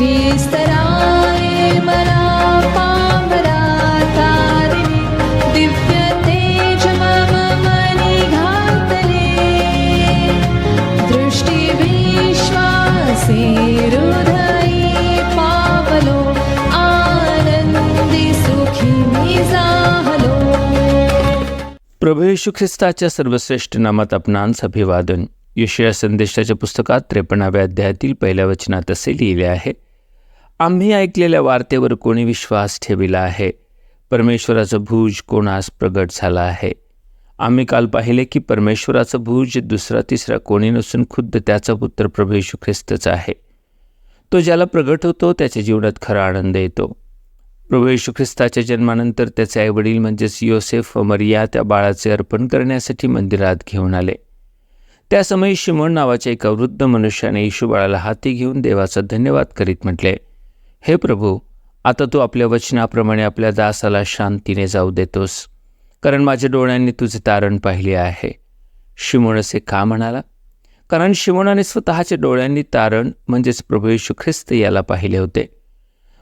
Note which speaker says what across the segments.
Speaker 1: विस्तराय मम घातले। दृष्टी विश्वासे पावलो सुखी
Speaker 2: प्रभू येशू ख्रिस्ताच्या सर्वश्रेष्ठ नामात आपणांस अभिवादन यशया संदेशाच्या पुस्तकात त्रेपन्नाव्या अध्यायातील पहिल्या वचनात असे लिहिले आहे आम्ही ऐकलेल्या वार्तेवर कोणी विश्वास ठेविला आहे? परमेश्वराचं भुज कोणास प्रगट झाला आहे? आम्ही काल पाहिले की परमेश्वराचं भुज दुसरा तिसरा कोणी नसून खुद्द त्याचा पुत्र प्रभेशू ख्रिस्तच आहे. तो ज्याला प्रगट होतो त्याच्या जीवनात खरा आनंद येतो. प्रभू येशू ख्रिस्ताच्या जन्मानंतर त्याचे आईवडील म्हणजेच योसेफ व मरिया त्या बाळाचे अर्पण करण्यासाठी मंदिरात घेऊन आले. त्या समयी नावाच्या एका वृद्ध मनुष्याने येशू बाळाला हाती घेऊन देवाचा धन्यवाद करीत म्हटले हे प्रभू आता तू आपल्या वचनाप्रमाणे आपल्या दासाला शांतीने जाऊ देतोस कारण माझ्या डोळ्यांनी तुझे तारण पाहिले आहे. शिमोण असे का म्हणाला? कारण शिमोनाने स्वतःच्या डोळ्यांनी तारण म्हणजेच प्रभू येशू ख्रिस्त याला पाहिले होते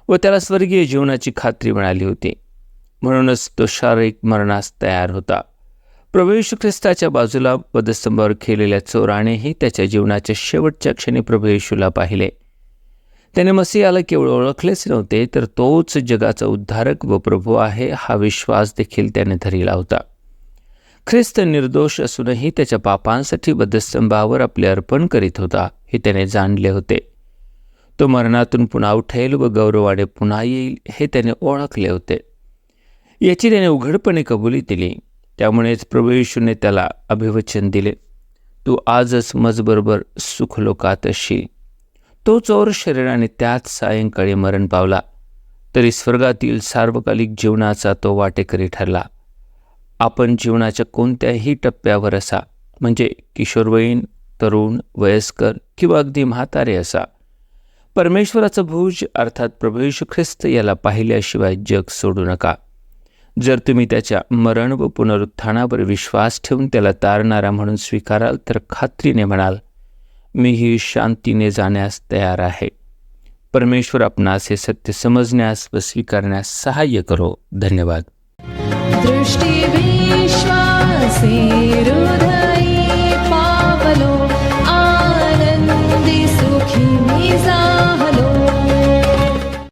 Speaker 2: व त्याला स्वर्गीय जीवनाची खात्री मिळाली होती. म्हणूनच तो शारीरिक मरणास तयार होता. प्रभू येशू ख्रिस्ताच्या बाजूला पदस्तंभावर खेळलेल्या चोरानेही त्याच्या जीवनाच्या शेवटच्या क्षणी प्रभू येशूला पाहिले. त्याने मसीहाला केवळ ओळखलेच नव्हते तर तोच जगाचा उद्धारक व प्रभू आहे हा विश्वास देखील त्याने धरिला होता. ख्रिस्त निर्दोष असूनही त्याच्या पापांसाठी वधस्तंभावर आपले अर्पण करीत होता हे त्याने जाणले होते. तो मरणातून पुन्हा उठेल व गौरवाने पुन्हा येईल हे त्याने ओळखले होते. याची त्याने उघडपणे कबुली दिली. त्यामुळेच प्रभू येशूने त्याला अभिवचन दिले. तू आजच मजबरोबर सुखलोकात असशील तो चोर शरीराने त्याच सायंकाळी मरण पावला. तरी स्वर्गातील सार्वकालिक जीवनाचा तो वाटेकरी ठरला. आपण जीवनाच्या कोणत्याही टप्प्यावर असा म्हणजे किशोरवयीन तरुण वयस्कर किंवा अगदी म्हातारे असा. परमेश्वराचं भुज अर्थात प्रभू ख्रिस्त याला पाहिल्याशिवाय जग सोडू नका. जर तुम्ही त्याच्या मरण व पुनरुत्थानावर विश्वास ठेवून त्याला तारणारा म्हणून स्वीकाराल तर खात्रीने म्हणाल मीही शांतीने जाण्यास तयार आहे. परमेश्वर आपणास हे सत्य समजण्यास व स्वीकारण्यास सहाय्य करो. धन्यवाद.
Speaker 1: दृष्टी विश्वासी